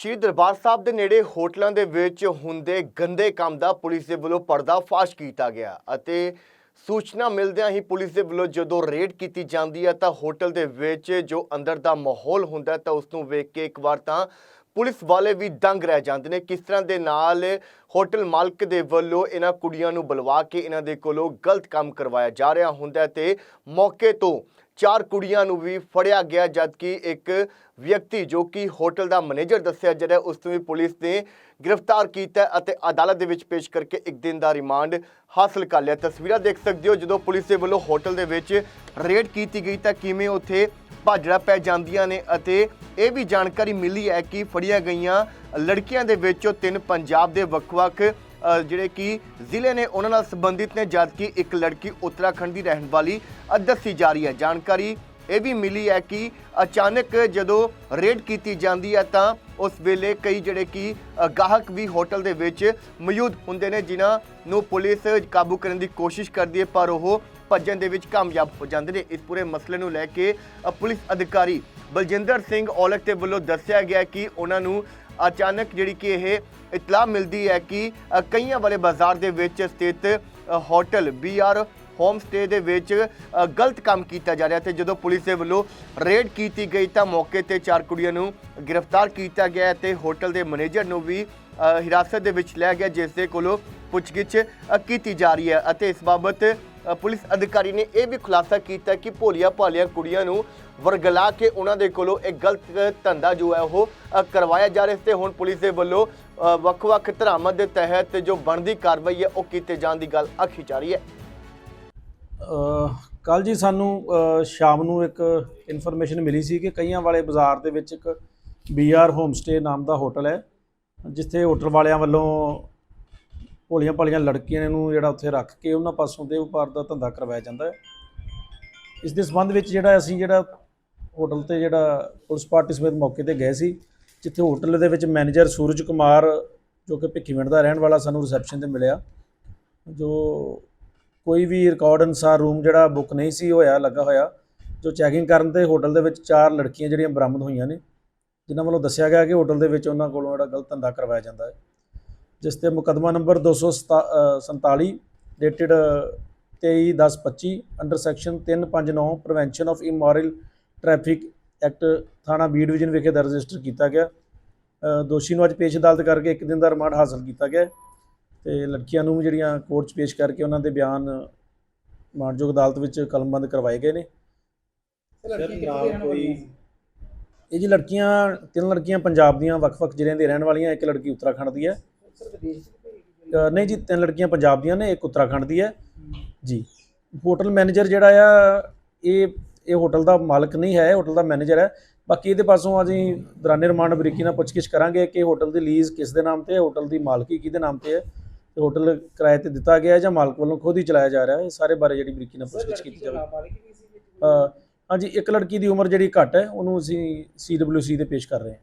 ਸ਼੍ਰੀ ਦਰਬਾਰ ਸਾਹਿਬ ਦੇ ਨੇੜੇ ਹੋਟਲਾਂ ਦੇ ਵਿੱਚ ਹੁੰਦੇ ਗੰਦੇ ਕੰਮ ਦਾ ਪੁਲਿਸ ਦੇ ਵੱਲੋਂ ਪਰਦਾਫਾਸ਼ ਕੀਤਾ ਗਿਆ ਅਤੇ ਸੂਚਨਾ ਮਿਲਦਿਆਂ ਹੀ ਪੁਲਿਸ ਦੇ ਵੱਲੋਂ ਜਦੋਂ ਰੇਡ ਕੀਤੀ ਜਾਂਦੀ ਹੈ ਤਾਂ ਹੋਟਲ ਦੇ ਵਿੱਚ ਜੋ ਅੰਦਰ ਦਾ ਮਾਹੌਲ ਹੁੰਦਾ ਤਾਂ ਉਸ ਨੂੰ ਵੇਖ ਕੇ ਇੱਕ ਵਾਰ ਤਾਂ ਪੁਲਿਸ ਵਾਲੇ ਵੀ ਦੰਗ ਰਹਿ ਜਾਂਦੇ ਨੇ। ਕਿਸ ਤਰ੍ਹਾਂ ਦੇ ਨਾਲ ਹੋਟਲ ਮਾਲਕ ਦੇ ਵੱਲੋਂ ਇਹਨਾਂ ਕੁੜੀਆਂ ਨੂੰ ਬੁਲਵਾ ਕੇ ਇਹਨਾਂ ਦੇ ਕੋਲੋਂ ਗਲਤ ਕੰਮ ਕਰਵਾਇਆ ਜਾ ਰਿਹਾ ਹੁੰਦਾ ਹੈ ਤੇ ਮੌਕੇ ਤੋਂ ਚਾਰ ਕੁੜੀਆਂ ਨੂੰ ਵੀ ਫੜਿਆ ਗਿਆ, ਜਦਕਿ ਇੱਕ ਵਿਅਕਤੀ ਜੋ ਕਿ ਹੋਟਲ ਦਾ ਮੈਨੇਜਰ ਦੱਸਿਆ ਜਿਹੜਾ ਉਸ ਨੂੰ ਵੀ ਪੁਲਿਸ ਨੇ ਗ੍ਰਿਫਤਾਰ ਕੀਤਾ ਅਤੇ ਅਦਾਲਤ ਦੇ ਵਿੱਚ ਪੇਸ਼ ਕਰਕੇ ਇੱਕ ਦਿਨ ਦਾ ਰਿਮਾਂਡ ਹਾਸਲ ਕਰ ਲਿਆ। ਤਸਵੀਰਾਂ ਦੇਖ ਸਕਦੇ ਹੋ, ਜਦੋਂ ਪੁਲਿਸ ਦੇ ਵੱਲੋਂ ਹੋਟਲ ਦੇ ਵਿੱਚ ਰੇਡ ਕੀਤੀ ਗਈ ਤਾਂ ਕਿਵੇਂ ਉੱਥੇ ਭਾਜੜਾ ਪੈ ਜਾਂਦੀਆਂ ਨੇ ਅਤੇ ਇਹ ਵੀ ਜਾਣਕਾਰੀ ਮਿਲੀ ਹੈ ਕਿ ਫੜੀਆਂ ਗਈਆਂ ਲੜਕੀਆਂ ਦੇ ਵਿੱਚੋਂ ਤਿੰਨ ਪੰਜਾਬ ਦੇ ਵੱਖ-ਵੱਖ ਜਿਹੜੇ ਕਿ ਜ਼ਿਲ੍ਹੇ ਨੇ ਉਹਨਾਂ ਨਾਲ ਸੰਬੰਧਿਤ ਨੇ, ਜਦਕਿ ਇੱਕ ਲੜਕੀ ਉੱਤਰਾਖੰਡ ਦੀ ਰਹਿਣ ਵਾਲੀ ਦੱਸੀ ਜਾ ਰਹੀ ਹੈ। ਜਾਣਕਾਰੀ ਇਹ ਵੀ ਮਿਲੀ ਹੈ ਕਿ ਅਚਾਨਕ ਜਦੋਂ ਰੇਡ ਕੀਤੀ ਜਾਂਦੀ ਹੈ, ਤਾਂ ਉਸ ਵੇਲੇ ਕਈ ਜਿਹੜੇ ਕਿ ਗਾਹਕ ਵੀ ਹੋਟਲ ਦੇ ਵਿੱਚ ਮੌਜੂਦ ਹੁੰਦੇ ਨੇ, ਜਿਨ੍ਹਾਂ ਨੂੰ ਪੁਲਿਸ ਕਾਬੂ ਕਰਨ ਦੀ ਕੋਸ਼ਿਸ਼ ਕਰਦੀ ਹੈ, ਪਰ ਉਹ ਭੱਜਣ ਦੇ ਵਿੱਚ ਕਾਮਯਾਬ ਹੋ ਜਾਂਦੇ ਨੇ। ਇਸ ਪੂਰੇ ਮਸਲੇ ਨੂੰ ਲੈ ਕੇ ਪੁਲਿਸ ਅਧਿਕਾਰੀ ਬਲਜਿੰਦਰ ਸਿੰਘ ਔਲਖ ਦੇ ਵੱਲੋਂ ਦੱਸਿਆ ਗਿਆ ਕਿ ਉਹਨਾਂ ਨੂੰ ਅਚਾਨਕ ਜਿਹੜੀ ਕਿ ਇਹ ਇਤਲਾਹ ਮਿਲਦੀ ਹੈ ਕਿ ਕਈਆਂ ਵਾਲੇ ਬਾਜ਼ਾਰ ਦੇ ਵਿੱਚ ਸਥਿਤ ਅ, ਹੋਟਲ ਬੀਆਰ ਹੋਮ ਸਟੇ ਦੇ ਵਿੱਚ ਗਲਤ ਕੰਮ ਕੀਤਾ ਜਾ ਰਿਹਾ ਤੇ ਜਦੋਂ ਪੁਲਿਸ ਦੇ ਵੱਲੋਂ ਰੇਡ ਕੀਤੀ ਗਈ ਤਾਂ ਮੌਕੇ ਤੇ ਚਾਰ ਕੁੜੀਆਂ ਨੂੰ ਗ੍ਰਿਫਤਾਰ ਕੀਤਾ ਗਿਆ ਤੇ ਹੋਟਲ ਦੇ ਮੈਨੇਜਰ ਨੂੰ ਵੀ ਹਿਰਾਸਤ ਦੇ ਵਿੱਚ ਲਿਆ ਗਿਆ ਜਿਸ ਦੇ ਕੋਲੋਂ ਪੁੱਛਗਿੱਛ ਕੀਤੀ ਜਾ ਰਹੀ ਹੈ ਅਤੇ ਇਸ ਬਾਬਤ ਪੁਲਿਸ ਅਧਿਕਾਰੀ ਨੇ ਇਹ ਵੀ ਖੁਲਾਸਾ ਕੀਤਾ ਕਿ ਭੋਲੀਆਂ ਭਾਲੀਆਂ ਕੁੜੀਆਂ ਨੂੰ ਵਰਗਲਾ ਕੇ ਉਹਨਾਂ ਦੇ ਕੋਲੋਂ ਇਹ ਗਲਤ ਧੰਦਾ ਜੋ ਹੈ ਉਹ ਕਰਵਾਇਆ ਜਾ ਰਿਹਾ ਸੀ ਤੇ ਹੁਣ ਪੁਲਿਸ ਦੇ ਵੱਲੋਂ ਵੱਖ-ਵੱਖ ਧਰਾਵਾਂ ਦੇ ਤਹਿਤ ਜੋ ਬਣਦੀ ਕਾਰਵਾਈ ਹੈ, ਉਹ ਕੀਤੇ ਜਾਣ ਦੀ ਗੱਲ ਆਖੀ ਜਾ ਰਹੀ ਹੈ। ਕੱਲ ਜੀ ਸਾਨੂੰ ਸ਼ਾਮ ਨੂੰ ਇੱਕ ਇਨਫੋਰਮੇਸ਼ਨ ਮਿਲੀ ਸੀ ਕਿ ਕਈਆਂ ਵਾਲੇ ਬਾਜ਼ਾਰ ਦੇ ਵਿੱਚ ਇੱਕ ਬੀਆਰ ਹੋਮ ਸਟੇ ਨਾਮ ਦਾ ਹੋਟਲ ਹੈ, ਜਿੱਥੇ ਹੋਟਲ ਵਾਲਿਆਂ ਵੱਲੋਂ ਭੋਲੀਆਂ ਭਾਲੀਆਂ ਲੜਕੀਆਂ ਨੂੰ ਜਿਹੜਾ ਉੱਥੇ ਰੱਖ ਕੇ ਉਹਨਾਂ ਪਾਸੋਂ ਦੇ ਵਪਾਰ ਦਾ ਧੰਦਾ ਕਰਵਾਇਆ ਜਾਂਦਾ ਹੈ। ਇਸ ਦੇ ਸੰਬੰਧ ਵਿੱਚ ਜਿਹੜਾ ਅਸੀਂ ਜਿਹੜਾ ਹੋਟਲ ਤੇ ਜਿਹੜਾ ਪੁਲਿਸ ਪਾਰਟੀ ਸਮੇਤ ਮੌਕੇ ਤੇ ਗਏ ਸੀ, ਜਿੱਥੇ ਹੋਟਲ ਦੇ ਵਿੱਚ ਮੈਨੇਜਰ ਸੂਰਜ ਕੁਮਾਰ, ਜੋ ਕਿ ਭਿੱਖੀਵਿੰਡ ਦਾ ਰਹਿਣ ਵਾਲਾ, ਸਾਨੂੰ ਰਿਸੈਪਸ਼ਨ ਤੇ ਮਿਲਿਆ। ਜੋ ਕੋਈ ਵੀ ਰਿਕਾਰਡ ਅਨੁਸਾਰ ਰੂਮ ਜਿਹੜਾ ਬੁੱਕ ਨਹੀਂ ਸੀ, ਹੋਇਆ, ਲੱਗਾ ਹੋਇਆ, ਜੋ ਚੈਕਿੰਗ ਕਰਨ ਤੇ ਹੋਟਲ ਦੇ ਵਿੱਚ ਚਾਰ ਲੜਕੀਆਂ ਜਿਹੜੀਆਂ ਬਰਾਮਦ ਹੋਈਆਂ ਨੇ, ਜਿਨ੍ਹਾਂ ਵੱਲੋਂ ਦੱਸਿਆ ਗਿਆ ਕਿ ਹੋਟਲ ਦੇ ਵਿੱਚ ਉਹਨਾਂ ਕੋਲੋਂ ਜਿਹੜਾ ਗਲਤ ਧੰਦਾ ਕਰਵਾਇਆ ਜਾਂਦਾ ਹੈ। ਜਿਸ ਤੇ ਮੁਕੱਦਮਾ number 247 dated 23/10/25 under section 359 prevention of immoral traffic act ਥਾਣਾ ਬੀ ਡਿਵੀਜ਼ਨ ਵਿਖੇ ਦਰਜ ਰਜਿਸਟਰ ਕੀਤਾ ਗਿਆ। ਦੋਸ਼ੀ ਨੂੰ ਅੱਜ ਪੇਸ਼ ਅਦਾਲਤ ਕਰਕੇ ਇੱਕ ਦਿਨ ਦਾ ਰਿਮਾਂਡ ਹਾਸਲ ਕੀਤਾ ਗਿਆ ਤੇ ਲੜਕੀਆਂ ਨੂੰ ਵੀ ਜਿਹੜੀਆਂ ਕੋਰਟ 'ਚ ਪੇਸ਼ ਕਰਕੇ ਉਹਨਾਂ ਦੇ ਬਿਆਨ ਮਾਨਯੋਗ ਅਦਾਲਤ ਵਿੱਚ ਕਲਮਬੰਦ ਕਰਵਾਏ ਗਏ ਨੇ। ਇਹ ਜੀ ਲੜਕੀਆਂ ਤਿੰਨ ਲੜਕੀਆਂ ਪੰਜਾਬ ਦੀਆਂ ਵੱਖ-ਵੱਖ ਜ਼ਿਲ੍ਹਿਆਂ ਦੀ ਰਹਿਣ ਵਾਲੀਆਂ ਇੱਕ ਲੜਕੀ ਉੱਤਰਾਖੰਡ ਦੀ ਹੈ। ਨਹੀਂ ਜੀ ਤਿੰਨ ਲੜਕੀਆਂ ਪੰਜਾਬ ਦੀਆਂ ਨੇ ਇੱਕ ਉੱਤਰਾਖੰਡ ਦੀ ਹੈ। ਜੀ। ਹੋਟਲ ਮੈਨੇਜਰ ਜਿਹੜਾ ਆ ਇਹ ਇਹ ਹੋਟਲ ਦਾ ਮਾਲਕ ਨਹੀਂ ਹੈ ਹੋਟਲ ਦਾ ਮੈਨੇਜਰ ਹੈ। ਬਾਕੀ ਇਹਦੇ ਪਾਸੋਂ ਅਸੀਂ ਦੌਰਾਨੇ ਰਿਮਾਂਡ ਬਰੀਕੀ ਨਾਲ ਪੁੱਛਗਿੱਛ ਕਰਾਂਗੇ ਕਿ ਹੋਟਲ ਦੀ ਲੀਜ਼ ਕਿਸ ਦੇ ਨਾਮ ਤੇ ਹੈ ਹੋਟਲ ਦੀ ਮਾਲਕੀ ਕਿਹਦੇ ਨਾਮ ਤੇ ਹੈ। ਤੇ ਹੋਟਲ ਕਿਰਾਏ ਤੇ ਦਿੱਤਾ ਗਿਆ ਹੈ ਜਾਂ ਮਾਲਕ ਵੱਲੋਂ ਖੁਦ ਹੀ ਚਲਾਇਆ ਜਾ ਰਿਹਾ ਹੈ ਇਹ ਸਾਰੇ ਬਾਰੇ ਜਿਹੜੀ ਬਰੀਕੀ ਨਾਲ ਪੁੱਛਗਿੱਛ ਕੀਤੀ ਜਾਵੇ। ਹਾਂਜੀ ਇੱਕ ਲੜਕੀ ਦੀ ਉਮਰ ਜਿਹੜੀ ਘੱਟ ਹੈ ਉਹਨੂੰ ਅਸੀਂ ਸੀਡਬਲਯੂਸੀ ਤੇ ਪੇਸ਼ ਕਰ ਰਹੇ ਹਾਂ।